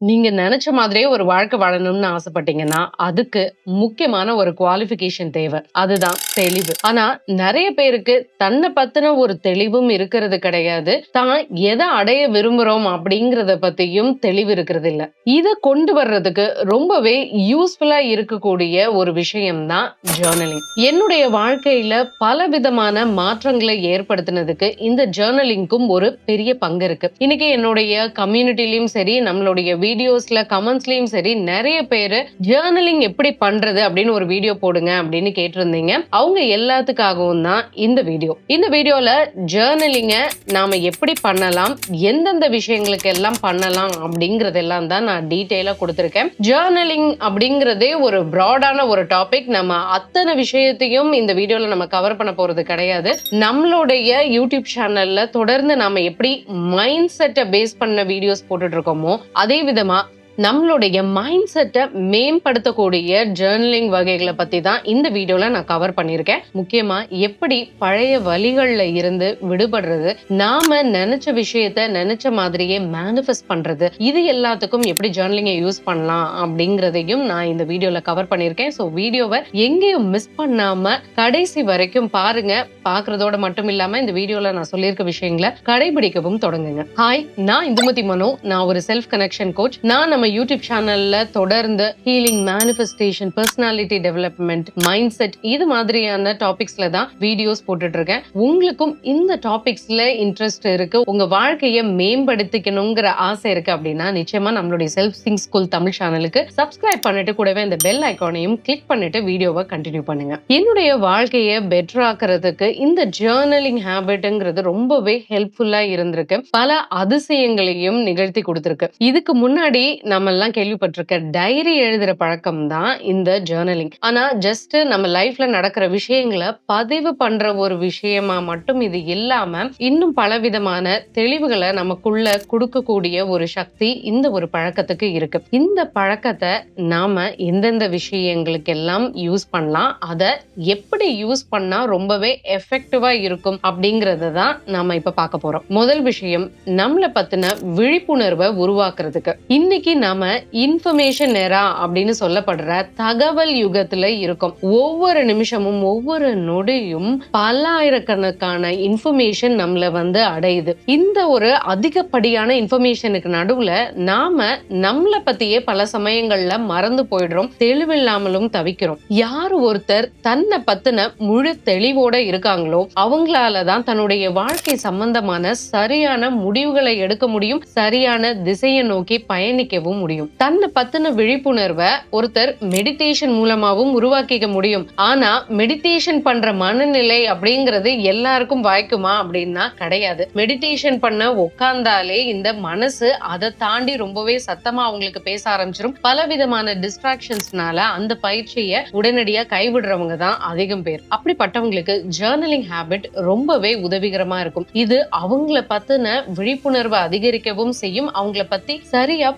நீங்க நினைச்ச மாதிரியே ஒரு வாழ்க்கை வாழணும்னு ஆசைப்பட்டீங்கன்னா, அதுக்கு முக்கியமான ஒரு குவாலிபிகேஷன் தேவை அதுதான் தெளிவு. ஆனா, நிறைய பேருக்கு தன்னை பத்தின ஒரு தெளிவும் இருக்கிறது கிடையாது. தான் எதை அடைய விரும்புறோம் அப்படிங்கறத பத்தியும் தெளிவு இருக்கிறதில்ல. இதை கொண்டு வர்றதுக்கு ரொம்பவே யூஸ்ஃபுல்லா இருக்கக்கூடிய ஒரு விஷயம் தான் ஜேர்னலிங் என்னுடைய வாழ்க்கையில பல விதமான மாற்றங்களை ஏற்படுத்தினதுக்கு இந்த ஜேர்னலிங்க்கும் ஒரு பெரிய பங்கு இருக்கு. இன்னைக்கு என்னுடைய கம்யூனிட்டிலயும் சரி, நம்மளுடைய வீடியோஸ்ல, கமெண்ட்ஸ்லயும் சரி நிறைய பேரு ஜேர்னலிங் எப்படி பண்றது அப்படின்னு ஒரு வீடியோ போடுங்க அப்படின்னு கேட்டிருந்தீங்க. அவங்க எல்லாத்துக்காகவும் தான் இந்த வீடியோ. இந்த வீடியோல ஜேர்னலிங்க நாம எப்படி பண்ணலாம்? எந்தெந்த விஷயங்களுக்கு எல்லாம் பண்ணலாம்? அப்படிங்கறதெல்லாம் தான் நான் டீட்டெயிலா கொடுத்துருக்கேன் ஜேர்னலிங் அப்படிங்கிறதே ஒரு ப்ராடான ஒரு டாபிக். நம்ம அத்தனை விஷயத்தையும் இந்த வீடியோல நம்ம கவர் பண்ண போறது கிடையாது. நம்மளுடைய யூடியூப் சேனல்ல தொடர்ந்து நாம எப்படி மைண்ட் செட்ட பேஸ் பண்ண வீடியோஸ் போட்டுட்டு இருக்கோமோ, அதே விதமா நம்மளுடைய மைண்ட் செட்டை மேம்படுத்தக்கூடிய ஜர்னலிங் வகைகளை பத்தி தான் இந்த வீடியோல நான் கவர் பண்ணியிருக்கேன். முக்கியமா எப்படி பழைய வழிகள்ல இருந்து விடுபடுறது, நாம நினைச்ச விஷயத்த நினைச்ச மாதிரியே மேனிஃபெஸ்ட் பண்றது, இது எல்லாத்துக்கும் எப்படி ஜேர்னலிங்கை யூஸ் பண்ணலாம் அப்படிங்கிறதையும் நான் இந்த வீடியோல கவர் பண்ணியிருக்கேன். ஸோ வீடியோவை எங்கேயும் மிஸ் பண்ணாம கடைசி வரைக்கும் பாருங்க. பாக்குறதோட மட்டும் இல்லாம இந்த வீடியோல நான் சொல்லியிருக்க விஷயங்கள கடைபிடிக்கவும் தொடங்குங்க. ஹாய் நான் இந்துமதி மனோ. நான் ஒரு செல்ஃப் கனெக்ஷன் கோச். நான் நம்ம யூடியூப் சேனல்ல தொடர்ந்து healing, manifestation, personality development, mind set இது மாதிரியான டாபிக்ஸ்ல தான் வீடியோஸ் போட்டுட்டு இருக்கேன். உங்களுக்கும் இந்த டாபிக்ஸ்ல இன்ட்ரெஸ்ட் இருக்கு. உங்க வாழ்க்கையை மேம்படுத்திக்கணுங்கிற ஆசை இருக்கு அப்படின்னா, நிச்சயமா நம்மளுடைய செல்ஃப் சிங் ஸ்கூல் தமிழ் சேனலுக்கு சப்ஸ்கிரைப் பண்ணிட்டு கூடவே இந்த பெல் ஐக்கானையும் கிளிக் பண்ணிட்டு வீடியோவை கண்டினியூ பண்ணுங்க. என்னுடைய வாழ்க்கைய பெட்டர் ஆக்குறதுக்கு இந்த ஜேர்னலிங் ஹேபிட்ங்கிறது ரொம்பவே ஹெல்ப்ஃபுல்லா இருந்திருக்கு. பல அதிசயங்களையும் நிகழ்த்தி கொடுத்துருக்கு இதுக்கு முன்னாடி நம்மெல்லாம் கேள்விப்பட்டிருக்க டைரி எழுதுற பழக்கம் தான் இந்த ஜர்னலிங். ஆனா ஜஸ்ட் நம்ம லைஃப்ல நடக்கிற விஷயங்களை பதிவு பண்ற ஒரு விஷயமா மட்டும் இது இல்லாம, இன்னும் பலவிதமான தெளிவுகளை நமக்குள்ள கொடுக்கக்கூடிய ஒரு சக்தி இந்த ஒரு பழக்கத்துக்கு இருக்கு. இந்த பழக்கத்தை நாம எந்தெந்த விஷயங்களுக்கெல்லாம் யூஸ் பண்ணலாம்? அதை எப்படி யூஸ் பண்ணா ரொம்பவே எஃபெக்டிவா இருக்கும்? அப்படிங்கிறத தான் நாம இப்ப பார்க்க போறோம். முதல் விஷயம் நம்மளை பத்தின விழிப்புணர்வை உருவாக்குறதுக்கு. இன்னைக்கு நாம இன்ஃபர்மேஷன் எரா அப்படின்னு சொல்லப்படுற தகவல் யுகத்துல இருக்கோம். ஒவ்வொரு நிமிஷமும், ஒவ்வொரு நொடியும் பல்லாயிரக்கணக்கான இன்ஃபர்மேஷன் நம்மள வந்து அடையுது. இந்த ஒரு அதிகப்படியான இன்ஃபர்மேஷனுக்கு நடுவுல நாம நம்மள பத்தியே பல சமயங்கள்ல மறந்து போயிடுறோம். தெளிவில்லாமலும் தவிக்கிறோம். யார் ஒருத்தர் தன்னை பத்தின முழு தெளிவோட இருக்காங்களோ, அவங்களால தான் தன்னுடைய வாழ்க்கை சம்பந்தமான சரியான முடிவுகளை எடுக்க முடியும். சரியான திசையை நோக்கி பயணிக்கவும் முடியும். தன்னை பத்தின விழிப்புணர்வை ஒருத்தர் மெடிடேஷன் மூலமாவும் உருவாக்கிக்க முடியும். ஆனா மெடிடேஷன் பண்ற மனநிலை அப்படிங்கிறது எல்லாருக்கும் வாய்க்குமா அப்படின்னா கிடையாது. மெடிடேஷன் பண்ண உட்கார்ந்தாலே இந்த மனசு அதை தாண்டி ரொம்பவே சத்தமா அவங்களுக்கு பேச ஆரம்பிச்சிடும் பல விதமான டிஸ்ட்ராக்ஷன்ஸ்னால அந்த பயிற்சியை உடனடியா கைவிடுறவங்க தான் அதிகம் பேர். அப்படிப்பட்டவங்களுக்கு ஜேர்னலிங் ஹேபிட் ரொம்பவே உதவிகரமா இருக்கும். இது அவங்கள பத்தின விழிப்புணர்வை அதிகரிக்கவும் செய்யும். அவங்கள பத்தி சரியா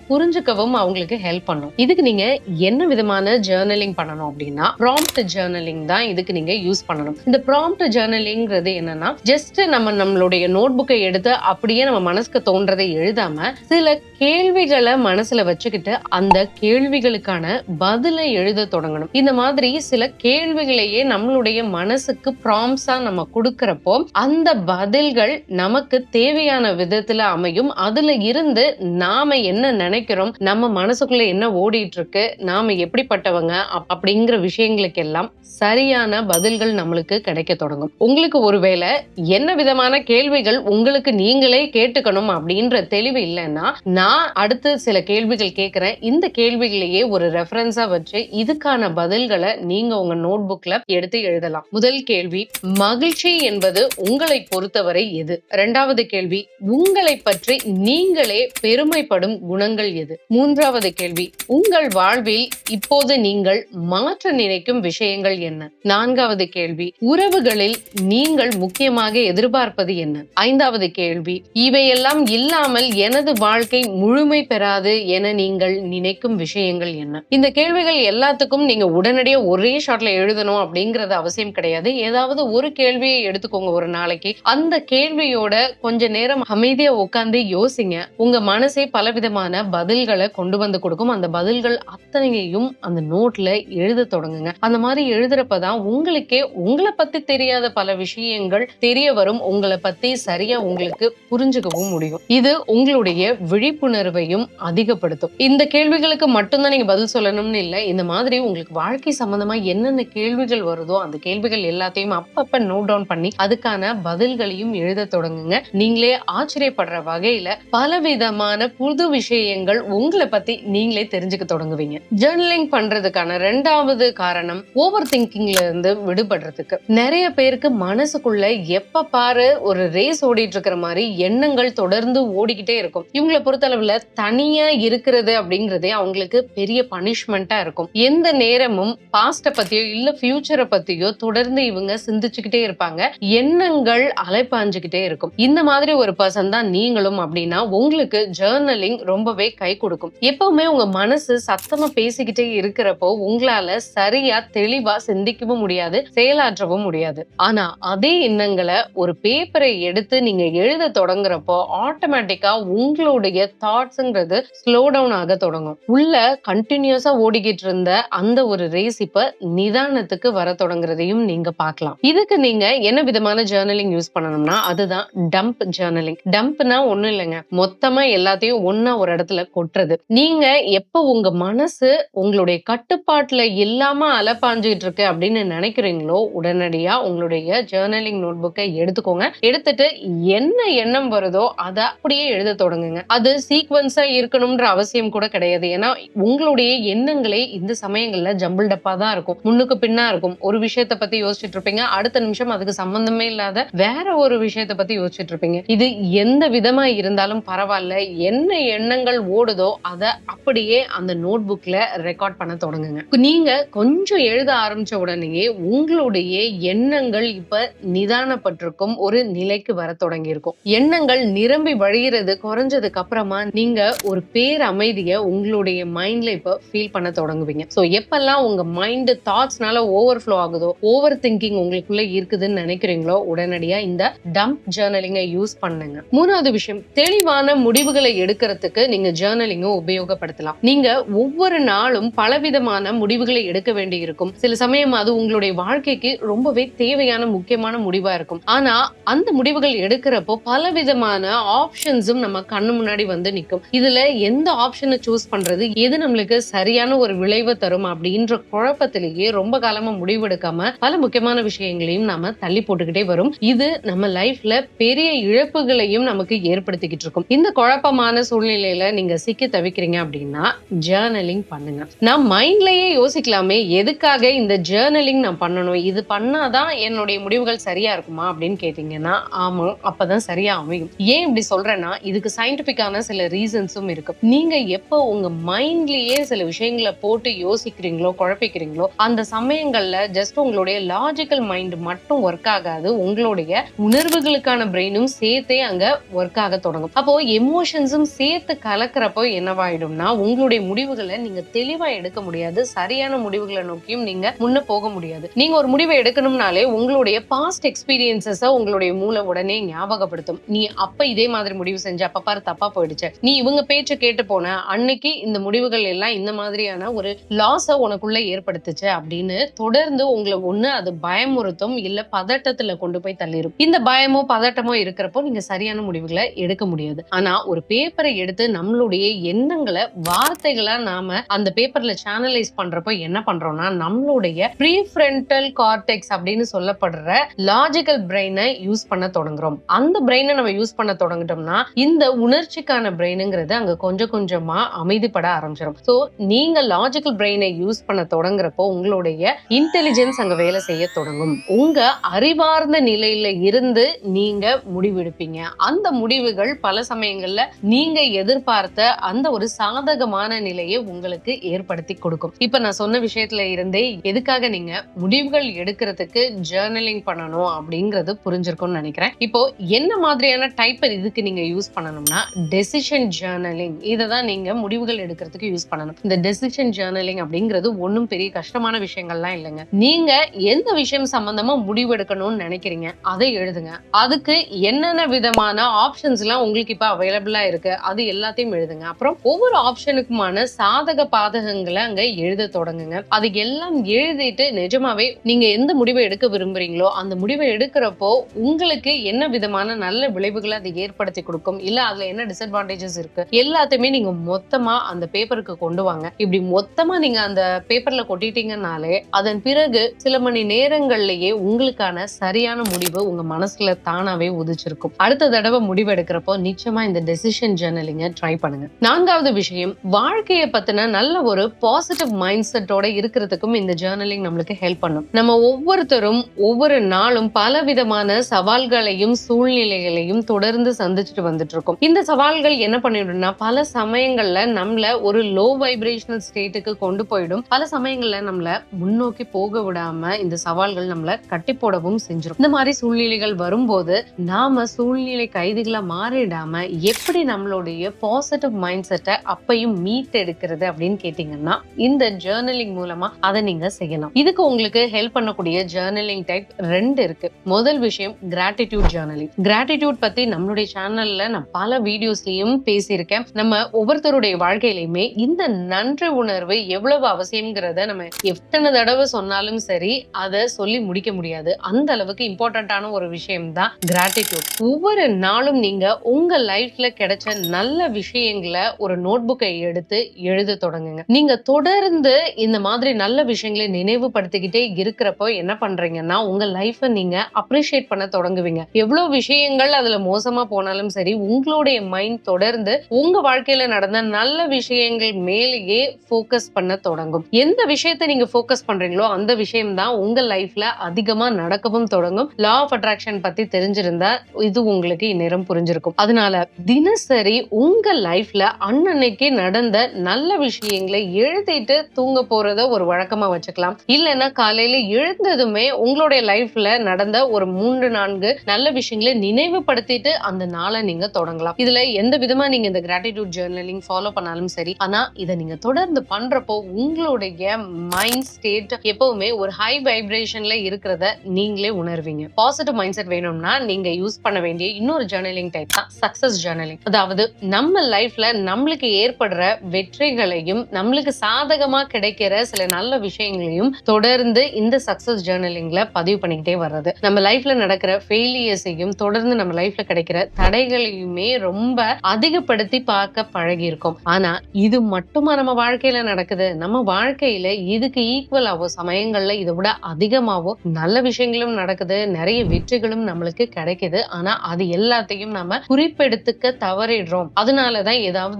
புரிஞ்சுக்கவும் அவங்களுக்கு ஹெல்ப் பண்ணும். இதுக்கு நீங்க என்ன விதமான ஜேர்னலிங் பண்ணணும் அப்படின்னா, ப்ராம்ப்ட் ஜேர்னலிங் தான் இதுக்கு நீங்க யூஸ் பண்ணணும். இந்த ப்ராம்ப்ட் ஜர்னலிங்கிறது என்னன்னா, ஜஸ்ட் நம்ம நம்மளுடைய நோட் புக்கை எடுத்து அப்படியே நம்ம மனசுக்கு தோன்றதை எழுதாம, சில கேள்விகளை மனசுல வச்சுக்கிட்டு அந்த கேள்விகளுக்கான பதிலை எழுத தொடங்கணும். இந்த மாதிரி சில கேள்விகளையே நம்மளுடைய மனசுக்கு ப்ராம்ஸா நம்ம கொடுக்கறப்போ அந்த பதில்கள் நமக்கு தேவையான விதத்துல அமையும். அதுல இருந்து நாம என்ன நினைக்கிறோம் நம்ம மனசுக்குள்ள என்ன ஓடிட்டு இருக்கு? நாம எப்படிப்பட்டவங்க? அப்படிங்கிற அப்படிங்கிற விஷயங்களுக்கெல்லாம் சரியான பதில்கள் நம்மளுக்கு கிடைக்க தொடங்கும். உங்களுக்கு ஒருவேளை என்ன விதமான கேள்விகள் உங்களுக்கு நீங்களே கேட்டுக்கணும் அப்படின்ற தெளிவு இல்லைன்னா நான் அடுத்து சில கேள்விகள் கேட்கிறேன். இந்த கேள்விகளையே ஒரு ரெஃபரன்ஸா வச்சு இதுக்கான பதில்களை நீங்க உங்க நோட் புக்ல எடுத்து எழுதலாம். முதல் கேள்வி மகிழ்ச்சி என்பது உங்களை பொறுத்தவரை எது? இரண்டாவது கேள்வி உங்களை பற்றி நீங்களே பெருமைப்படும் குணங்கள் எது? மூன்றாவது கேள்வி உங்கள் வாழ்வில் இப்போது நீங்கள் மாற்ற நினைக்கும் விஷயங்கள் என்ன? நான்காவது கேள்வி உறவுகளில் நீங்கள் முக்கியமாக எதிர்பார்ப்பது என்ன? ஐந்தாவது கேள்வி இவையெல்லாம் இல்லாமல் எனது வாழ்க்கை முழுமை பெறாது என நீங்கள் நினைக்கும் விஷயங்கள் என்ன? இந்த கேள்விகள் எல்லாத்துக்கும் நீங்க உடனடியா ஒரே ஷாட்ல எழுதணும் அப்படிங்கறது அவசியம் கிடையாது. ஏதாவது ஒரு கேள்வியை எடுத்துக்கோங்க ஒரு நாளைக்கு. அந்த கேள்வியோட கொஞ்ச நேரம் அமைதியா உட்கார்ந்து யோசிங்க. உங்க மனசே பலவிதமான பதில்கள் பதில்களை கொண்டு வந்து கொடுக்கும். அந்த பதில்கள் அத்தனையையும் அந்த நோட்ல எழுத தொடங்குங்க. அந்த மாதிரி எழுதுறப்பதான் உங்களுக்கே உங்களை பத்தி தெரியாத பல விஷயங்கள் தெரிய வரும். உங்களை பத்தி சரியா உங்களுக்கு புரிஞ்சுக்கவும் முடியும். இது உங்களுடைய விழிப்புணர்வையும் அதிகப்படுத்தும். இந்த கேள்விகளுக்கு மட்டும்தான் நீங்க பதில் சொல்லணும்னு இல்லை. இந்த மாதிரி உங்களுக்கு வாழ்க்கை சம்பந்தமா என்னென்ன கேள்விகள் வருதோ அந்த கேள்விகள் எல்லாத்தையும் அப்பப்ப நோட் டவுன் பண்ணி அதுக்கான பதில்களையும் எழுத தொடங்குங்க. நீங்களே ஆச்சரியப்படுற வகையில பலவிதமான புது விஷயங்கள் உங்களை பத்தி நீங்களே தெரிஞ்சுக்க தொடங்குவீங்க. ஜேர்னலிங் பண்றதுக்கான ரெண்டாவது காரணம் ஓவர் திங்கிங்ல இருந்து விடுபடுறதுக்கு. நிறைய பேருக்கு மனசுக்குள்ள எப்ப பாரு ஒரு ரேஸ் ஓடிட்டு இருக்கிற மாதிரி எண்ணங்கள் தொடர்ந்து ஓடிக்கிட்டே இருக்கும். இவங்களை பொறுத்தளவுல தனியா இருக்கிறது அப்படிங்கறதே அவங்களுக்கு பெரிய பனிஷ்மெண்டா இருக்கும். எந்த நேரமும் பாஸ்ட பத்தியோ இல்ல ஃபியூச்சரை பத்தியோ தொடர்ந்து இவங்க சிந்திச்சுக்கிட்டே இருப்பாங்க. எண்ணங்கள் அலைப்பாஞ்சுக்கிட்டே இருக்கும். இந்த மாதிரி ஒரு பர்சன் தான் நீங்களும் அப்படின்னா உங்களுக்கு ஜேர்னலிங் ரொம்பவே கை கொடுக்கும். எப்பவுமே உங்க மனசு சத்தமா பேசிக்கிட்டே இருக்கிறப்போ உங்களால சரியா தெளிவா சிந்திக்கவும் முடியாது செயலாற்றவும் முடியாது. ஆனா அதே எண்ணங்களை ஒரு பேப்பரை எடுத்து நீங்க எழுத தொடங்குறப்போ ஆட்டோமேட்டிக்கா உங்களுடைய தாட்ஸ்ங்கிறது ஸ்லோ டவுன் ஆக தொடங்கும். உள்ள கண்டினியூஸா ஓடிக்கிட்டு இருந்த அந்த ஒரு ரேஸ் இப்ப நிதானத்துக்கு வர தொடங்குறதையும் நீங்க பார்க்கலாம். இதுக்கு நீங்க என்ன விதமான ஜேர்னலிங் யூஸ் பண்ணணும்னா அதுதான் டம்ப் ஜேர்னலிங் டம்ப்னா ஒண்ணும் இல்லைங்க. மொத்தமா எல்லாத்தையும் ஒன்னா ஒரு இடத்துல கொட்டுறது நீங்க எப்ப உங்க மனசு உங்களுடைய கட்டுப்பாட்டுல இல்லாம அலப்பாஞ்சுகிட்டு இருக்கு அப்படின்னு நினைக்கிறீங்களோ உடனடியா உங்களுடைய ஜேர்னலிங் நோட் புக்கை எடுத்துக்கோங்க. எடுத்துட்டு என்ன எண்ணம் வருதோ அதை அப்படியே எழுத தொடங்குங்க. அது சீக்வன்ஸா இருக்கணும்ன்ற அவசியம் கூட கிடையாது. ஏன்னா உங்களுடைய எண்ணங்களே இந்த சமயங்கள்ல ஜம்பிள் டப்பா தான் இருக்கும். முன்னுக்கு பின்னா இருக்கும். ஒரு விஷயத்த பத்தி யோசிச்சுட்டு இருப்பீங்க. அடுத்த நிமிஷம் அதுக்கு சம்பந்தமே இல்லாத வேற ஒரு விஷயத்த பத்தி யோசிச்சுட்டு இருப்பீங்க. இது எந்த விதமா இருந்தாலும் பரவாயில்ல. என்ன எண்ணங்கள் ஓடுதோ அதை அப்படியே அந்த நோட் புக்ல ரெக்கார்ட் பண்ண தொடங்குங்க. நீங்க கொஞ்சம் எழுத ஆரம்பிச்ச உடனேயே உங்களுடைய எண்ணங்கள் இப்ப நிதானப்பட்டிருக்கும் ஒரு நிலைக்கு வர தொடங்கி இருக்கும் எண்ணங்கள் நிரம்பி வழிகிறது குறைஞ்சதுக்கு அப்புறமா நீங்க ஒரு பேர் அமைதிய உங்களுடைய மைண்ட்ல இப்ப ஃபீல் பண்ண தொடங்குவீங்க. ஸோ எப்பெல்லாம் உங்க மைண்ட் தாட்ஸ்னால ஓவர் ஃப்ளோ ஆகுதோ ஓவர் திங்கிங் உங்களுக்குள்ள இருக்குதுன்னு நினைக்கிறீங்களோ உடனடியா இந்த டம்ப் ஜேர்னலிங்கை யூஸ் பண்ணுங்க. மூணாவது விஷயம் தெளிவான முடிவுகளை எடுக்கிறதுக்கு நீங்க நீங்க உபயோகப்படுத்தலாம். நீங்க ஒவ்வொரு நாளும் பலவிதமான முடிவுகளை எடுக்க வேண்டி இருக்கும் சில சமயம் அது உங்களுடைய வாழ்க்கைக்கு ரொம்பவே தேவையான முக்கியமான முடிவா இருக்கும். ஆனா அந்த முடிவுகள் எடுக்கிறப்போ பலவிதமான ஆப்ஷன்ஸும் நம்ம கண்ணு முன்னாடி வந்து நிற்கும். இதுல எந்த ஆப்ஷனை சூஸ் பண்றது எது நம்மளுக்கு சரியான ஒரு விளைவை தரும் அப்படின்ற குழப்பத்திலேயே ரொம்ப காலமா முடிவெடுக்காம பல முக்கியமான விஷயங்களையும் நாம தள்ளி போட்டுக்கிட்டே வரும். இது நம்ம லைஃப்ல பெரிய இழப்புகளையும் நமக்கு ஏற்படுத்திக்கிட்டு இருக்கும். இந்த குழப்பமான சூழ்நிலையில நீங்க சிக்க தவிக்கிறீங்க அப்படின்னா ஜேர்னலிங் பண்ணுங்க. நான் மைண்ட்லயே யோசிக்கலாமே எதுக்காக இந்த ஜேர்னலிங் நான் பண்ணணும்? இது பண்ணாதான் என்னுடைய முடிவுகள் சரியா இருக்குமா அப்படின்னு கேட்டீங்கன்னா ஆமா அப்பதான் சரியா அமையும். ஏன் இப்படி சொல்றேன்னா இதுக்கு சயின்டிபிக்கான சில ரீசன்ஸும் இருக்கு. நீங்க எப்போ உங்க மைண்ட்லயே சில விஷயங்களை போட்டு யோசிக்கிறீங்களோ குழப்பிக்கிறீங்களோ அந்த சமயங்கள்ல ஜஸ்ட் உங்களுடைய லாஜிக்கல் மைண்ட் மட்டும் ஒர்க் ஆகாது. உங்களுடைய உணர்வுகளுக்கான பிரெயினும் சேர்த்தே அங்க ஒர்க் ஆக தொடங்கும். அப்போ எமோஷன்ஸும் சேர்த்து கலக்கிறப்போ என்னவாயிடும்னா உங்களுடைய முடிவுகளை நீங்க தெளிவா எடுக்க முடியாது. சரியான முடிவுகளை நோக்கியும் நீங்க முன்ன போக முடியாது. நீங்க ஒரு முடிவை எடுக்கணும்னாலே உங்களுடைய பாஸ்ட் எக்ஸ்பீரியன்சஸ உங்களுடைய மூளை உடனே ஞாபகப்படுத்தும். நீ அப்ப இதே மாதிரி முடிவு செஞ்ச அப்ப பாரு தப்பா போயிடுச்சு. நீ இவங்க பேச்ச கேட்டு போன அன்னைக்கு இந்த முடிவுகள் எல்லாம் இந்த மாதிரியான ஒரு லாஸ உனக்குள்ள ஏற்படுத்துச்சு அப்படின்னு தொடர்ந்து உங்களை ஒண்ணு அது பயமுறுத்தும் இல்ல பதட்டத்துல கொண்டு போய் தள்ளிரும். இந்த பயமோ பதட்டமோ இருக்கிறப்போ நீங்க சரியான முடிவுகளை எடுக்க முடியாது. ஆனா ஒரு பேப்பரை எடுத்து நம்மளுடைய எண்ணங்களை வார்த்தைகளா நாம அந்த பேப்பர்ல சேனலைஸ் பண்றப்போ என்ன பண்றோம்னா நம்மளுடைய ப்ரீஃப்ரண்டல் கார்டெக்ஸ் அப்படின்னு சொல்லப்படுற லாஜிக்கல் பிரெயினை யூஸ் பண்ண தொடங்குறோம். அந்த பிரெயினை நம்ம யூஸ் பண்ண தொடங்கிட்டோம்னா இந்த உணர்ச்சிக்கான பிரெயினுங்கிறது அங்க கொஞ்சம் கொஞ்சமா அமைதிப்பட ஆரம்பிச்சிடும் ஸோ நீங்க லாஜிக்கல் பிரெயினை யூஸ் பண்ண தொடங்குறப்போ உங்களுடைய இன்டெலிஜென்ஸ் அங்க வேலை செய்ய தொடங்கும். உங்க அறிவார்ந்த நிலையில இருந்து நீங்க முடிவெடுப்பீங்க. அந்த முடிவுகள் பல சமயங்கள்ல நீங்க எதிர்பார்த்த அந்த ஒரு சாதகமான நிலையை உங்களுக்கு ஏற்படுத்தி கொடுக்கும். இப்ப நான் சொன்ன விஷயத்துல இருந்தே எதுக்காக நீங்க முடிவுகள் எடுக்கிறதுக்கு ஜேர்னலிங் பண்ணணும் அப்படிங்கறது புரிஞ்சிருக்கும்னு நினைக்கிறேன். இப்போ என்ன மாதிரியான டைப்பர் இதுக்கு நீங்க யூஸ் பண்ணணும்னா டெசிஷன் ஜேர்னலிங் இதை தான் நீங்க முடிவுகள் எடுக்கிறதுக்கு யூஸ் பண்ணணும். இந்த டெசிஷன் ஜேர்னலிங் அப்படிங்கிறது ஒன்றும் பெரிய கஷ்டமான விஷயங்கள்லாம் இல்லைங்க. நீங்க எந்த விஷயம் சம்பந்தமா முடிவு எடுக்கணும்னு நினைக்கிறீங்க அதை எழுதுங்க. அதுக்கு என்னென்ன விதமான ஆப்ஷன்ஸ் எல்லாம் உங்களுக்கு இப்ப அவைலபிளா இருக்கு அது எல்லாத்தையும் எழுதுங்க. அப்புறம் ஒவ்வொரு ஆப்ஷனுக்குமான சாதக பாதகங்களை அங்க எழுத தொடங்குங்க. அது எல்லாம் எழுதிட்டு நிஜமாவே நீங்க எந்த முடிவை எடுக்க விரும்புறீங்களோ அந்த முடிவை எடுக்கிறப்போ உங்களுக்கு என்ன விதமான நல்ல விளைவுகளை அது ஏற்படுத்தி கொடுக்கும்? இல்ல அதுல என்ன டிஸ்அட்வான்டேஜஸ் இருக்கு? எல்லாத்தையுமே நீங்க மொத்தமா அந்த பேப்பருக்கு கொண்டு வாங்க. இப்படி மொத்தமா நீங்க அந்த பேப்பர்ல கொட்டிட்டீங்கனாலே அதன் பிறகு சில மணி நேரங்கள்லயே உங்களுக்கான சரியான முடிவு உங்க மனசுல தானாவே உதிச்சிருக்கும். அடுத்த தடவை முடிவு எடுக்கிறப்போ நிச்சயமா இந்த டெசிஷன் ஜேர்னலிங்க ட்ரை பண்ணுங்க. நான்காவது விஷயம் வாழ்க்கையை பத்தின நல்ல ஒரு பாசிட்டிவ் மைண்ட் செட்டோட இருக்கிறதுக்கும் இந்த ஜேர்னலிங் நம்மளுக்கு ஹெல்ப் பண்ணும். நம்ம ஒவ்வொருத்தரும் ஒவ்வொரு நாளும் பல விதமான சவால்களையும் சூழ்நிலைகளையும் தொடர்ந்து சந்திச்சுட்டு வந்துட்டு இருக்கோம் இந்த சவால்கள் என்ன பண்ணிடும்னா பல சமயங்கள்ல நம்மள ஒரு லோ வைப்ரேஷனல் ஸ்டேட்டுக்கு கொண்டு போயிடும். பல சமயங்கள்ல நம்மள முன்னோக்கி போக விடாம இந்த சவால்கள் நம்மள கட்டி போடவும் செஞ்சிடும் இந்த மாதிரி சூழ்நிலைகள் வரும்போது நாம சூழ்நிலை கைதிகளா மாறிடாம எப்படி நம்மளுடைய பாசிட்டிவ் மைண்ட் செட்டை அப்பையும் மீட் எடுக்கிறது அப்படின்னு கேட்டீங்கன்னா இந்த ஜேர்னலிங் மூலமா அதை நீங்க செய்யலாம். இதுக்கு உங்களுக்கு ஹெல்ப் பண்ணக்கூடிய ஜேர்னலிங் டைப் ரெண்டு இருக்கு. முதல் விஷயம் கிராட்டிடியூட் ஜேர்னலிங் கிராட்டிடியூட் பத்தி நம்மளுடைய சேனல்ல நான் பல வீடியோஸ்லயும் பேசியிருக்கேன். நம்ம ஒவ்வொருத்தருடைய வாழ்க்கையிலையுமே இந்த நன்றி உணர்வு எவ்வளவு அவசியம்ங்கிறத நம்ம எத்தனை தடவை சொன்னாலும் சரி அதை சொல்லி முடிக்க முடியாது. அந்த அளவுக்கு இம்பார்ட்டன்டான ஒரு விஷயம் தான் கிராட்டிடியூட் ஒவ்வொரு நாளும் நீங்க உங்க லைஃப்ல கிடைச்ச நல்ல விஷயங்களை ஒரு நோட் புக்கை எடுத்து எழுத தொடங்குங்க. நீங்க தொடர்ந்து இந்த மாதிரி நல்ல விஷயங்களை நினைவுபடுத்திக்கிட்டே இருக்கிறப்போ என்ன பண்றீங்கன்னா உங்க லைஃபை நீங்க அப்ரிஷியேட் பண்ண தொடங்குவீங்க. எவ்வளவு விஷயங்கள் அதுல மோசமா போனாலும் சரி உங்களுடைய மைண்ட் தொடர்ந்து உங்க வாழ்க்கையில நடந்த நல்ல விஷயங்கள் மேலேயே ஃபோக்கஸ் பண்ண தொடங்கும். எந்த விஷயத்தை நீங்க ஃபோக்கஸ் பண்றீங்களோ அந்த விஷயம் தான் உங்க லைஃப்ல அதிகமா நடக்கவும் தொடங்கும். லா ஆஃப் அட்ராக்ஷன் பத்தி தெரிஞ்சிருந்தா இது உங்களுக்கு இந்நேரம் புரிஞ்சிருக்கும். அதனால தினசரி உங்க லைஃப்ல அன்னன்னைக்கு நடந்த நல்ல விஷயங்களை எழுதிட்டு தூங்க போறத ஒரு வழக்கமா வச்சுக்கலாம். இல்லைன்னா காலையில எழுந்ததுமே உங்களுடைய லைஃப்ல நடந்த ஒரு மூன்று நான்கு நல்ல விஷயங்களை நினைவுபடுத்திட்டு அந்த நாளை நீங்க தொடங்கலாம். இதுல எந்த விதமா நீங்க இந்த கிராட்டிடியூட் ஜேர்னலிங் ஃபாலோ பண்ணாலும் சரி ஆனா இதை நீங்க தொடர்ந்து பண்றப்போ உங்களுடைய மைண்ட் ஸ்டேட் எப்பவுமே ஒரு ஹை வைப்ரேஷன்ல இருக்கிறத நீங்களே உணர்வீங்க. பாசிட்டிவ் மைண்ட் செட் வேணும்னா நீங்க யூஸ் பண்ண வேண்டிய இன்னொரு ஜேர்னலிங் டைப் தான் சக்சஸ் ஜேர்னலிங் அதாவது நம்ம லைஃப்ல நம்மளுக்கு ஏற்படுற வெற்றிகளையும் நம்மளுக்கு சாதகமா கிடைக்கிற சில நல்ல விஷயங்களையும் தொடர்ந்து இந்த சக்சஸ் ஜேர்னலிங்ல பதிவு பண்ணிக்கிட்டே வர்றது. நம்ம லைஃப்ல நடக்கிற ஃபெயிலியர்ஸையும் தொடர்ந்து நம்ம லைஃப்ல கிடைக்கிற தடைகளையுமே ரொம்ப அதிகப்படுத்தி பார்க்க பழகி இருக்கோம் ஆனா இது மட்டுமா நம்ம வாழ்க்கையில நடக்குது? நம்ம வாழ்க்கையில இதுக்கு ஈக்குவலாவோ சமயங்கள்ல இதை விட அதிகமாவோ நல்ல விஷயங்களும் நடக்குது நிறைய வெற்றிகளும் நம்மளுக்கு கிடைக்குது. ஆனா அது எல்லாத்தையும் நம்ம குறிப்பெடுத்துக்க தவறிடுறோம். அதனாலதான் ஏதாவது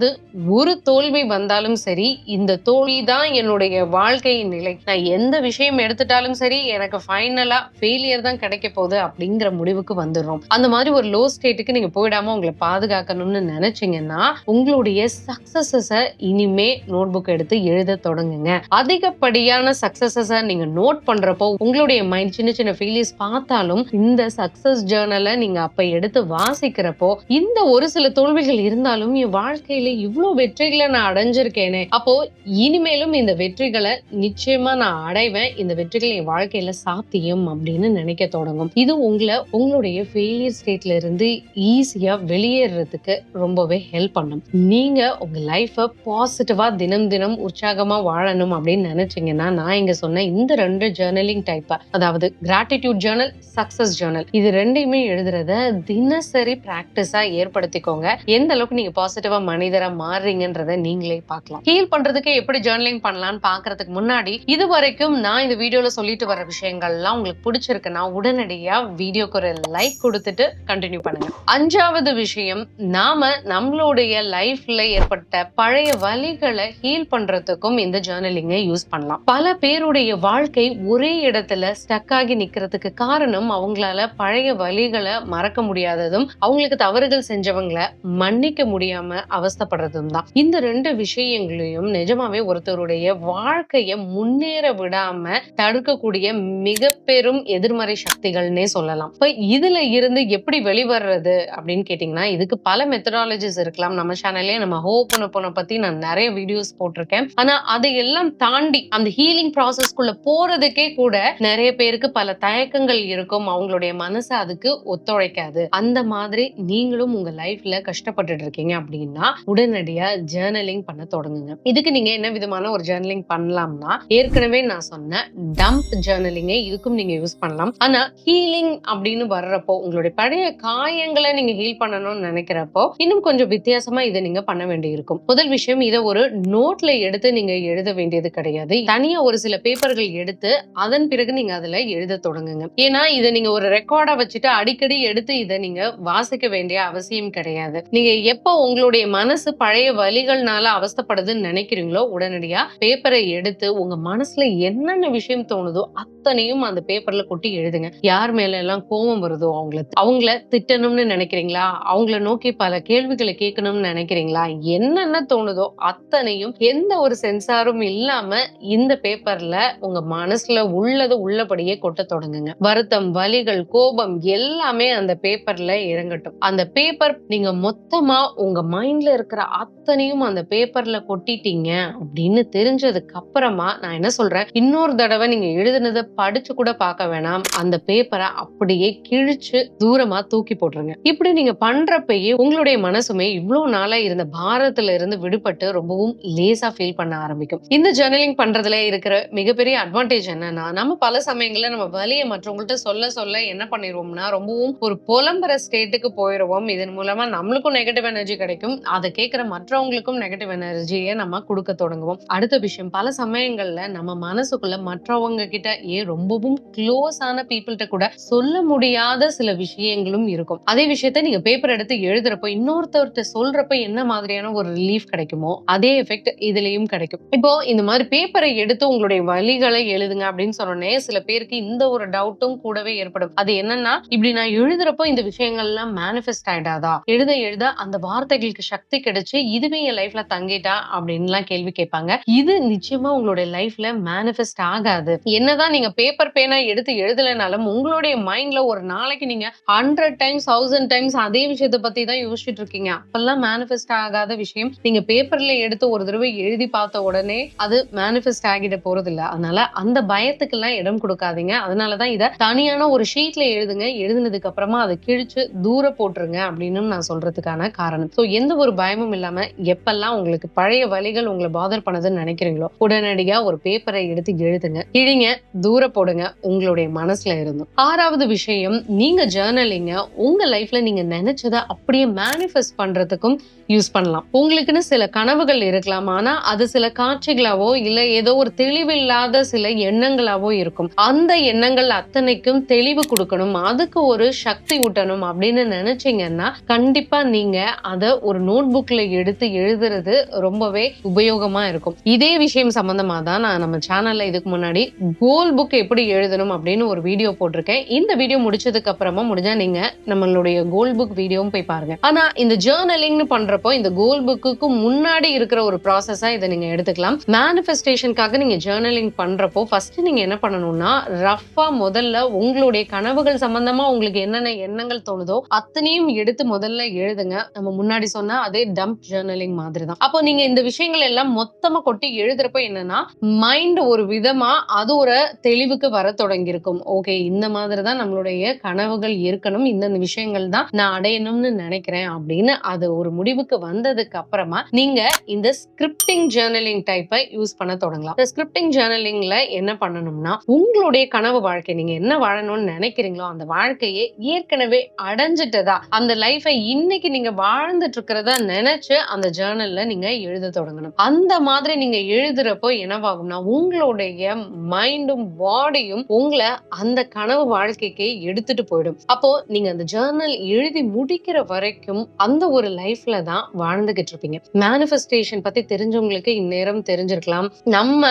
ஒரு தோல்வி வந்தாலும் சரி இந்த தோல்வி தான் என்னுடைய வாழ்க்கையின் நிலை. நான் எந்த விஷயம் எடுத்துட்டாலும் சரி எனக்கு ஃபைனலா ஃபெயிலியர் தான் கிடைக்க போகுது அப்படிங்கிற முடிவுக்கு வந்துடுறோம். அந்த மாதிரி ஒரு லோ ஸ்டேட்டுக்கு நீங்க போயிடாம உங்களை பாதுகாக்கணும்னு நினைச்சீங்கன்னா உங்களுடைய சக்சஸஸ இனிமே நோட் புக் எடுத்து எழுத தொடங்குங்க. அதிகப்படியான சக்சஸஸ நீங்க நோட் பண்றப்போ உங்களுடைய மைண்ட் சின்ன சின்ன ஃபெயிலியர்ஸ் பார்த்தாலும் இந்த சக்சஸ் ஜேர்னலை நீங்க அப்ப எடுத்து வாசிக்கிறப்போ இந்த ஒரு சில தோல்விகள் இருந்தாலும் என் வாழ்க்கையில இவ்வளவு வெற்றிகளை நான் அடைஞ்சிருக்கேனே. அப்போ இனிமேலும் இந்த வெற்றிகளை நிச்சயமா நான் அடைவேன். இந்த வெற்றிகள் என் வாழ்க்கையில சாத்தியம் அப்படின்னு நினைக்க தொடங்கும். இது உங்களை உங்களுடைய ஃபெயிலியர் ஸ்டேட்ல இருந்து ஈஸியா வெளியேறதுக்கு ரொம்பவே ஹெல்ப் பண்ணும். நீங்க உங்க லைஃப பாசிட்டிவா தினம் தினம் உற்சாகமா வாழணும் அப்படின்னு நினைச்சீங்கன்னா நான் இங்க சொன்ன இந்த ரெண்டு ஜேர்னலிங் டைப் அதாவது கிராட்டிடியூட் ஜேர்னல் சக்சஸ் ஜேர்னல் இது ரெண்டையுமே எழுதுறத தினசரி பிராக்டிஸா ஏற்படுத்திக்கோங்க. எந்த அளவுக்கு நீங்க பாசிட்டிவா மனிதரா மாறுறீங்கன்றத நீங்களே பார்க்கலாம். ஹீல் பண்றதுக்கு எப்படி ஜேர்னலிங் பண்ணலாம்னு பாக்குறதுக்கு முன்னாடி இது வரைக்கும் நான் இந்த வீடியோல சொல்லிட்டு வர விஷயங்கள்லாம் உங்களுக்கு பிடிச்சிருக்குன்னா உடனடியா வீடியோக்கு ஒரு லைக் கொடுத்துட்டு கண்டினியூ பண்ணுங்க. அஞ்சாவது விஷயம் நாம நம்மளுடைய லைஃப்ல ஏற்பட்ட பழைய வழிகளை ஹீல் பண்றதுக்கும் இந்த ஜேர்னலிங்கை யூஸ் பண்ணலாம். பல பேருடைய வாழ்க்கை ஒரே இடத்துல ஸ்டக் ஆகி நிக்கிறதுக்கு காரணம் அவங்களால பழைய வழிகளை மறக்க முடியாததும் அவங்களுக்கு தவறுகள் செஞ்சவங்களை மன்னிக்க முடியாம ஆசைப்படுறதும் தான் இந்த ரெண்டு விஷயங்களையும் நிஜமாவே ஒருத்தருடைய வாழ்க்கையை முன்னேற விடாம தடுக்கக்கூடிய மிக பெரும் எதிர்மறை சக்திகள்னே சொல்லலாம். இப்ப இதுல இருந்து எப்படி வெளிவர்றது அப்படின்னு கேட்டீங்கன்னா இதுக்கு பல மெத்தடாலஜிஸ் இருக்கலாம். நம்ம சேனல்லே நம்ம ஹோப்பனப்பனை பத்தி நான் நிறைய வீடியோஸ் போட்டிருக்கேன். ஆனா அதையெல்லாம் தாண்டி அந்த ஹீலிங் ப்ராசஸ்க்குள்ள போறதுக்கே கூட நிறைய பேருக்கு பல தயக்கங்கள் இருக்கும். அவங்களுடைய மனசு அதுக்கு ஒத்துழைக்காது. அந்த மாதிரி நீங்களும் உங்க லைஃப்ல கஷ்டப்பட்டுட்டு இருக்கீங்க அப்படின்னா உடனடியா ஜேர்னலிங் பண்ண தொடங்குங்க. இதுக்கு நீங்க என்ன விதமான ஒரு ஜேர்னலிங் பண்ணலாம்னா ஏற்கனவே நான் சொன்ன டம்ப் ஜேர்னலிங்கை இதுக்கும் நீங்க யூஸ் பண்ணலாம். ஆனா ஹீலிங் அப்படின்னு வர்றப்போ உங்களுடைய பழைய காயங்களை நீங்க ஹீல் பண்ணணும்னு நினைக்கிறப்போ இன்னும் கொஞ்சம் வித்தியாசமா இதை நீங்க பண்ண வேண்டியிருக்கும். முதல் விஷயம் இதை ஒரு நோட்ல எடுத்து நீங்க எழுத வேண்டியது கிடையாது. தனியா ஒரு சில பேப்பர்கள் எடுத்து அதன் பிறகு நீங்க அதுல எழுத தொடங்குங்க. ஏன்னா இதை நீங்க ஒரு ரெக்கார்டா வச்சுட்டு அடிக்கடி எடுத்து இதை நீங்க வாசிக்க வேண்டிய அவசியம் கிடையாது. நீங்க எப்போ உங்களுடைய மனசு பழைய வழிகள்னால அவஸ்தைப்படுதுன்னு நினைக்கிறீங்களோ உடனடியா பேப்பரை எடுத்து உங்க மனசுல என்னென்ன விஷயம் தோணுதோ அத்தனையும் அந்த பேப்பர்ல கொட்டி எழுதுங்க. யார் மேல எல்லாம் கோபம் வருதோ அவங்கள அவங்கள திட்டணும்னு நினைக்கிறீங்களா? அவங்கள நோக்கி பல கேள்விகளை கேட்கணும்னு நினைக்கிறீங்களா? என்னென்ன தோணுதோ அத்தனையும் எந்த ஒரு சென்சாரும் இல்லாம இந்த பேப்பர்ல உங்க மனசுல உள்ளது உள்ளபடியே கொட்ட தொடங்குங்க. வருத்தம் வலிகள் கோபம் எல்லாமே அந்த பேப்பர்ல இறங்கட்டும். அந்த பேப்பர் நீங்க மொத்தமா உங்க மைண்ட்ல இருக்கிற அத்தனையும் அந்த பேப்பர்ல கொட்டிட்டீங்க அப்படின்னு தெரிஞ்சதுக்கு அப்புறமா நான் என்ன சொல்றேன்? இன்னொரு தடவை நீங்க எழுதுனதை படிச்சு கூட பார்க்க வேணாம். அந்த பேப்பரை அப்படியே கிழிச்சு தூரமா தூக்கி போட்டுருங்க. இப்படி நீங்க பண்றப்பயே உங்களுடைய மனசுமே இவ்வளவு நாளா இருந்த பாரத்துல இருந்து விடுபட்டு ரொம்பவும் லேசா ஃபீல் பண்ண ஆரம்பிக்கும். இந்த ஜர்னலிங் பண்றதுல இருக்கிற மிகப்பெரிய அட்வான்டேஜ் என்னன்னா நம்ம பல சமயங்கள்ல நம்ம வலியை மற்றவங்கள்ட்ட சொல்ல சொல்ல என்ன பண்ணிடுவோம்னா ரொம்பவும் ஒரு புலம்புற ஸ்டேட்டுக்கு போயிடுவோம் இதன் மூலமா நம்மளுக்கும் நெகட்டிவ் எனர்ஜி கிடைக்கும். அதை கேட்கிற மற்றவங்களுக்கும் நெகட்டிவ் எனர்ஜியை நம்ம கொடுக்க தொடங்குவோம். அடுத்த விஷயம் பல சமயங்கள்ல நம்ம மனசுக்குள்ள மற்றவங்க கிட்ட ஏ ரொம்பவும் க்ளோஸ் ஆன பீப்புள்கிட்ட கூட சொல்ல முடியாத சில விஷயங்களும் இருக்கும். அதே விஷயத்த நீங்க பேப்பர் எடுத்து எழுதுறப்போ இன்னொருத்தர்கிட்ட சொல்றப்ப என்ன மாதிரியான ஒரு ரிலீஃப் கிடைக்குமோ அதே எஃபெக்ட் இதுலயும் கிடைக்கும். இப்போ இந்த மாதிரி பேப்பரை எடுத்து உங்களுடைய வழிகளை எழுதுங்க அப்படின்னு சொன்னோடனே சில பேருக்கு இந்த ஒரு டவுட்டும் கூடவே ஏற்படும். அது என்னன்னா இப்படி நான் எழுதுறப்போ இந்த விஷயங்கள்லாம் மேனிஃபெஸ்ட் ஆயிடாதா? எழுத எழுத அந்த வார்த்தைகளுக்கு சக்தி கிடைச்சு இதுவே என் லைஃப்ல தங்கிட்டா? அப்படின்லாம் கேள்வி கேட்பாங்க. இது நிச்சயமா உங்களுடைய லைஃப்ல மேனிஃபெஸ்ட் ஆகாது. என்னதான் நீங்க பேப்பர் பேனா எடுத்து எழுதலைனாலும் உங்களுடைய மைண்ட்ல ஒரு நாளைக்கு நீங்க ஹண்ட்ரட் டைம்ஸ் தௌசண்ட் டைம்ஸ் அதே விஷயத்த பத்தி தான் யோசிச்சுட்டு இருக்கீங்க. அப்பெல்லாம் மேனிஃபெஸ்ட் ஆகாத விஷயம் நீங்க பேப்பர்ல எடுத்து ஒரு தடவை எழுதி பார்த்த உடனே அது மேனிஃபெஸ்ட் ஆகிட போறது இல்ல அதனால அந்த பயத்துக்கெல்லாம் இடம் கொடுக்காதீங்க. அதனாலதான் இதை தனியான ஒரு ஷீட்ல எழுதுங்க. எழுதுனதுக்கு அப்புறமா அதை கிழிச்சு தூர போட்டுருங்க. அப்படின்னு நான் சொல்றதுக்கான காரணம். சோ எந்த ஒரு பயமும் இல்லாம எப்பெல்லாம் உங்களுக்கு பழைய வழிகள் உங்களை பாதர் பண்ணதுன்னு நினைக்கிறீங்களோ உடனடியா ஒரு பேப்பரை எடுத்து எழுதுங்க. கிழிங்க தூர போடுங்க உங்களுடைய மனசுல இருந்தும். ஆறாவது விஷயம் நீங்க ஜேர்னலிங்க உங்க லைஃப்ல நீங்க நினைச்சதை அப்படியே மேனிஃபெஸ்ட் பண்றதுக்கும் யூஸ் பண்ணலாம். உங்களுக்குன்னு சில கனவுகள் இருக்கலாம் ஆனா அது சில காட்சிகளாவோ இல்ல ஏதோ ஒரு தெளிவில்லாத சில எண்ணங்களாவோ இருக்கும். அந்த எண்ணங்கள் அத்தனைக்கும் தெளிவு கொடுக்கணும் அதுக்கு ஒரு சக்தி ஊட்டணும் அப்படின்னு நினைச்சீங்கன்னா கண்டிப்பா நீங்க அத ஒரு நோட் புக்ல எடுத்து எழுதுறது ரொம்பவே உபயோகமா இருக்கும். இதே விஷயம் சம்பந்தமா தான் நான் நம்ம சேனல்ல இதுக்கு முன்னாடி கோல் புக் எப்படி எழுதணும் அப்படின்னு ஒரு வீடியோ போட்டிருக்கேன். இந்த வீடியோ முடிச்சதுக்கு அப்புறமா முடிஞ்சா நீங்க நம்மளுடைய கோல் புக் வீடியோவும் போய் பாருங்க. ஆனா இந்த ஜேர்னலிங்னு பண்றப்போ இந்த கோல் புக்குக்கு முன்னாடி இருக்கிற ஒரு ப்ராசஸா இதை நீங்க எடுத்துக்கலாம். மேனிஃபெஸ்டேஷனுக்காக நீங்க ஜேர்னலிங் பண்றப்போ ஃபர்ஸ்ட் நீங்க என்ன பண்ணணும்னா ரஃபா முதல்ல உங்களுடைய கனவுகள் சம்பந்தமா உங்களுக்கு என்னென்ன எண்ணங்கள் தோணுதோ அத்தனையும் எடுத்து முதல்ல எழுதுங்க. நம்ம முன்னாடி சொன்ன அதே டம்ப் ஜேர்னலிங் மாதிரி தான் அப்போ நீங்க இந்த விஷயங்கள் எல்லாம் மொத்தமா கொட்டி எழுதுறப்ப என்னன்னா மைண்ட் ஒரு விதமா அது ஒரு தெளிவுக்கு வர தொடங்கியிருக்கும். ஓகே இந்த மாதிரி தான் நம்மளுடைய கனவுகள் இருக்கணும். இந்தந்த விஷயங்கள் தான் நான் அடையணும்னு நினைக்கிறேன் அப்படின்னு அது ஒரு முடிவுக்கு வந்ததுக்கு அப்புறமா நீங்க இந்த ஸ்கிரிப்டிங் ஜேர்னலிங் டைப்பை யூஸ் பண்ண தொடங்கலாம். இந்த ஸ்கிரிப்டிங் ஜேர்னலிங்ல என்ன பண்ணணும்னா உங்களுடைய கனவு வாழ்க்கை நீங்க என்ன வாழணும்னு நினைக்கிறீங்களோ அந்த வாழ்க்கையை ஏற்கனவே அடைஞ்சிட்டதா அந்த லைஃபை இன்னைக்கு நீங்க வாழ்ந்துட்டு இருக்கிறதா நினைச்சு அந்த ஜேர்னல்ல நீங்க எழுத தொடங்கணும். அந்த மாதிரி நீங்க எழுதுறப்போ என்னவாகும்னா உங்களுடைய மைண்டும் பாடியும் உங்களை அந்த கனவு வாழ்க்கைக்கு எடுத்துட்டு போயிடும். அப்போ நீங்க அந்த ஜேர்னல் எழுதி முடிக்கிற வரைக்கும் அந்த ஒரு லைஃப்ல தான் வாழ்ந்துகிட்டு இருப்பீங்க. மேனிஃபெஸ்டேஷன் பத்தி தெரிஞ்சவங்களுக்கு இந்நேரம் தெரிஞ்சிருக்கலாம். நம்ம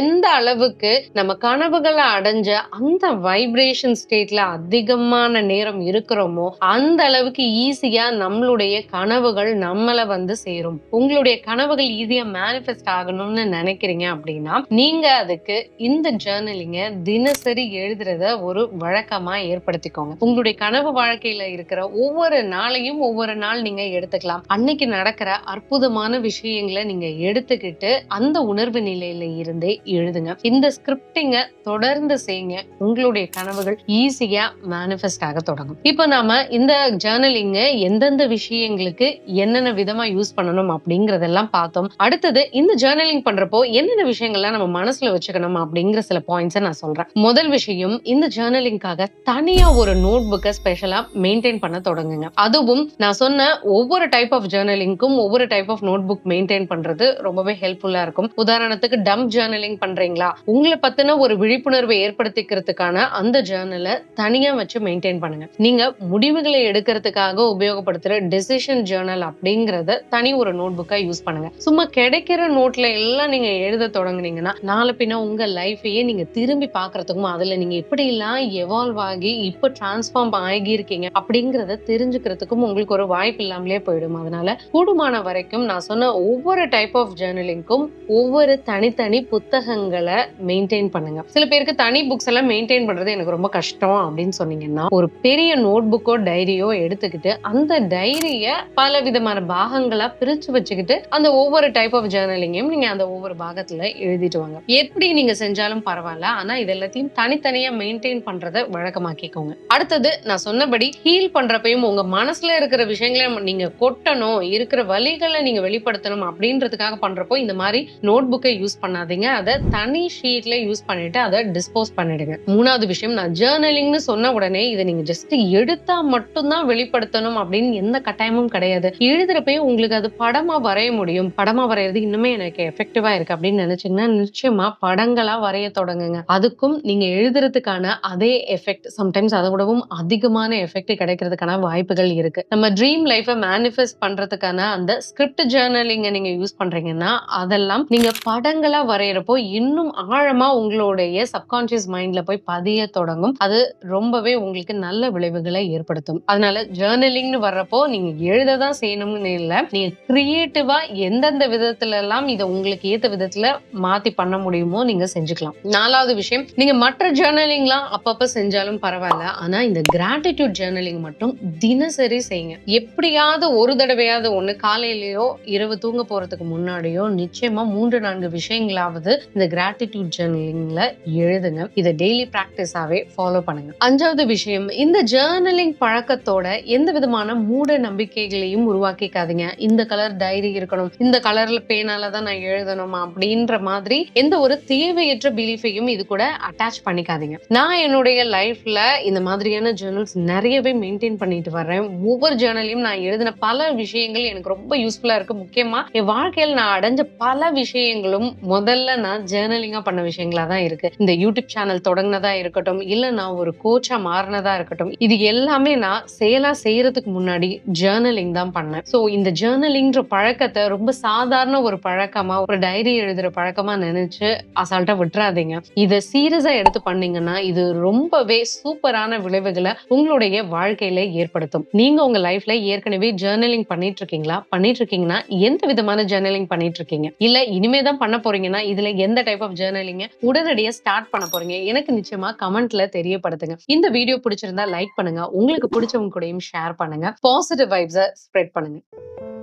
எந்த அளவுக்கு நம்ம கனவுகளை அடைஞ்ச அந்த வைப்ரேஷன் ஸ்டேட்ல அதிகமான நேரம் இருக்கிறோமோ அந்த அளவுக்கு ஈஸியா நம்மளுடைய கனவுகள் நம்மளை வந்து சேரும். உங்களுடைய கனவுகள் ஈஸியா மேனிஃபெஸ்ட் ஆகணும்னு நினைக்கிறீங்க அப்படின்னா நீங்க அதுக்கு இந்த ஜேர்னலிங்க தினசரி எழுதுறத ஒரு வழக்கமா ஏற்படுத்திக்கோங்க. உங்களுடைய கனவு வாழ்க்கையில இருக்கிற ஒவ்வொரு நாளையும் ஒவ்வொரு நாள் நீங்க எடுத்துக்கலாம். அன்னைக்கு நடக்கிற அற்புதமான விஷயங்களை நீங்க எடுத்துக்கிட்டு அந்த உணர்வு நிலையில இருந்தே எழுதுங்க. இந்த ஸ்கிரிப்டிங்க தொடர்ந்து செய்யுங்க உங்களுடைய கனவுகள் ஈஸியா மேனிஃபெஸ்ட் ஆக தொடங்கும். இப்போ நாம இந்த ஜேர்னலிங்க எந்தெந்த விஷயங்களுக்கு என்னென்ன என்னென்ன விதமா யூஸ் பண்ணணும் அப்படிங்கறதெல்லாம் பார்த்தோம். அடுத்தது இந்த ஜேர்னலிங் பண்றப்போ என்னென்ன விஷயங்கள்லாம் நம்ம மனசுல வச்சுக்கணும் அப்படிங்கிற சில பாயிண்ட்ஸை நான் சொல்றேன். முதல் விஷயம் இந்த ஜேர்னலிங்காக தனியா ஒரு நோட் புக்கை ஸ்பெஷலா மெயின்டைன் பண்ண தொடங்குங்க. அதுவும் நான் சொன்ன ஒவ்வொரு டைப் ஆஃப் ஜேர்னலிங்க்கும் ஒவ்வொரு type of note book maintain பண்றது ரொம்பவே ஹெல்ப்ஃபுல்லா இருக்கும். உதாரணத்துக்கு டம்ப் ஜேர்னலிங் பண்றீங்களா? உங்களை பத்தின ஒரு விழிப்புணர்வை ஏற்படுத்திக்கிறதுக்கான அந்த ஜேர்னலை தனியா வச்சு மெயின்டைன் பண்ணுங்க. நீங்க முடிவுகளை எடுக்கிறதுக்காக உபயோகப்படுத்துற டெசிஷன் ஜேர்னல் அப்படிங்கறத தனி ஒரு நோட் புக்கா யூஸ் பண்ணுங்க. சும்மா கிடைக்கிற நோட்ல எல்லாம் நீங்க எழுத தொடங்குனீங்கன்னா நாளை பின்ன உங்க லைஃபையே நீங்க திரும்பி பாக்குறதுக்கும் அதுல நீங்க எப்படி எல்லாம் எவால்வ் ஆகி இப்ப டிரான்ஸ்ஃபார்ம் ஆகி இருக்கீங்க அப்படிங்கறத தெரிஞ்சுக்கிறதுக்கும் உங்களுக்கு ஒரு வாய்ப்பு இல்லாமலே போயிடும். அதனால கூடுமான வரைக்கும் நான் சொன்ன ஒவ்வொரு டைப் ஆஃப் ஜேர்னலிங்க்கும் ஒவ்வொரு தனித்தனி புத்தகங்களை மெயின்டைன் பண்ணுங்க. சில பேருக்கு தனி புக்ஸ் எல்லாம் மெயின்டைன் பண்றது எனக்கு ரொம்ப கஷ்டம் அப்படின்னு சொன்னீங்கன்னா ஒரு பெரிய நோட் புக்கோ டைரியோ எடுத்துக்கிட்டு அந்த டைரிய பல விதமான பாகங்களா பிரிச்சு வச்சுக்கிட்டு அந்த ஒவ்வொரு டைப் ஆஃப் ஜேர்னலிங்கையும் நீங்க அந்த ஒவ்வொரு பாகத்துல எழுதிட்டு வாங்க. எப்படி நீங்க செஞ்சாலும் பரவாயில்ல ஆனா இது எல்லாத்தையும் தனித்தனியா மெயின்டைன் பண்றதை வழக்கமாக்கிக்கோங்க அடுத்தது நான் சொன்னபடி ஹீல் பண்றப்பையும் உங்க மனசுல இருக்கிற விஷயங்களை நீங்க கொட்டணும் இருக்கிற வழிகளை நீங்க வெளிப்படுத்தணும் அப்படின்றதுக்காக பண்றப்போ இந்த மாதிரி நோட் புக்கை யூஸ் பண்ணாதீங்க. அதை தனி ஷீட்ல யூஸ் பண்ணிட்டு அதை டிஸ்போஸ் பண்ணிடுங்க. மூணாவது விஷயம் நான் ஜேர்னலிங்னு சொன்ன உடனே இதை நீங்க ஜஸ்ட் எடுத்தா மட்டும்தான் வெளிப்படுத்தணும் அப்படின்னு எந்த கட்டாயமும் கிடையாது. எழுதுறப்பயும் உங்களுக்கு அது படமா வரைய முடியும். படமா வரைகிறது இன்னுமே எனக்கு எஃபெக்டிவா இருக்கு அப்படின்னு நினைச்சீங்கன்னா நிச்சயமா படங்களா வரைய தொடங்குங்க. அதுக்கும் நீங்க எழுதுறதுக்கான அதே எஃபெக்ட் சம்டைம்ஸ் அதை விடவும் அதிகமான எஃபெக்ட் கிடைக்கிறதுக்கான வாய்ப்புகள் இருக்கு. நம்ம ட்ரீம் லைஃபை மேனிஃபெஸ்ட் பண்றதுக்கான அந்த ஸ்கிரிப்ட் ஜேர்னலிங்க நீங்க யூஸ் பண்றீங்கன்னா அதெல்லாம் நீங்க படங்களா வரைகிறப்போ இன்னும் ஆழமா உங்களுடைய சப்கான்சியஸ் மைண்ட்ல போய் பதிய தொடங்கும். அது ரொம்பவே உங்களுக்கு நல்ல விளைவுகளை ஏற்படுத்தும். அதனால ஜேர்னலிங்னு வர்றப்போ நீங்க எழுத தான் செய்யணும்னு இல்லை நீங்க கிரியேட்டிவா எந்தெந்த விதத்துல எல்லாம் இதை உங்களுக்கு ஏத்த விதத்துல மாத்தி பண்ண முடியுமோ நீங்க செஞ்சுக்கலாம். நாலாவது விஷயம் நீங்க மற்ற ஜேர்னலிங்லாம் அப்பப்ப செஞ்சாலும் பரவாயில்ல. ஆனா இந்த கிராட்டிடியூட் ஜேர்னலிங் மட்டும் தினசரி செய்யுங்க. எப்படியாவது ஒரு தடவையாவது ஒண்ணு காலையிலயோ இரவு தூங்க போறதுக்கு முன்னாடியோ நிச்சயமா மூன்று நான்கு விஷயங்களாவது இந்த கிராட்டிடியூட் ஜேர்னலிங்ல எழுதுங்க. இதை டெய்லி பிராக்டிஸாவே ஃபாலோ பண்ணுங்க. அஞ்சாவது விஷயம் இந்த ஜேர்னலிங் பழக்கத்தோட எந்த விதமான மூட நம்பிக்கைகளையும் உருவாக்கிக்காதீங்க இந்த கலர் டைரி இருக்கணும். இந்த கலர்ல பேனால தான் நான் எழுதணும் அப்படின்ற மாதிரி எந்த ஒரு தேவையற்ற பிலீஃபையும் இது கூட அட்டாச் பண்ணிக்காதீங்க. நான் என்னுடைய லைஃப்ல இந்த மாதிரியான ஜேர்னல்ஸ் நிறையவே மெயின்டைன் பண்ணிட்டு வர்றேன். ஒவ்வொரு ஜேர்னலையும் நான் எழுதின பல விஷயங்கள் எனக்கு ரொம்ப யூஸ்ஃபுல்லா இருக்கு. முக்கியமா என் வாழ்க்கையில் நான் அடைஞ்ச பல விஷயங்களும் முதல்ல நான் ஜேர்னலிங்கா பண்ண விஷயங்களா தான் இருக்கு. இந்த யூடியூப் சேனல் தொடங்கினதா இருக்கட்டும் இல்ல நான் ஒரு கோச்சா மாறினதா இருக்கட்டும் இது எல்லாமே நான் செயலா செய்யறதுக்கு முன்னாடி ஜேர்னலிங் தான் பண்ணேன். சோ இந்த ஜேர்னலிங்கிற பழக்கத்தை ரொம்ப சாதாரண ஒரு பழக்கமா ஒரு டைரி எழுதுற பழக்கமா நினைச்சு அசால்ட்டா விட்டுறாதீங்க. இதை சீரியஸா எடுத்து பண்ணீங்கன்னா இது ரொம்பவே சூப்பரான விளைவுகளை உங்களுடைய வாழ்க்கையில ஏற்படுத்தும். நீங்க உங்க லைஃப்ல ஏற்கனவே ஜேர்னலிங் பண்ணிட்டு இருக்கீங்களா பண்ணிட்டு இருக்கீங்கன்னா எந்த விதமான ஜேர்னலிங் பண்ணிட்டு இருக்கீங்க இல்ல இனிமே தான் பண்ண போறீங்கன்னா இதுல எந்த டைப் ஆஃப் ஜேர்னலிங்க உடனடியா ஸ்டார்ட் பண்ண போறீங்க? எனக்கு நிச்சயமா கமெண்ட்ல தெரியப்படுத்துங்க. இந்த வீடியோ பிடிச்சிருந்தா லைக் பண்ணுங்க. உங்களுக்கு பிடிச்சவங்க கூடயும் ஷேர் பண்ணுங்க. பாசிட்டிவ் வைப்ஸை ஸ்ப்ரெட் பண்ணுங்க. thank you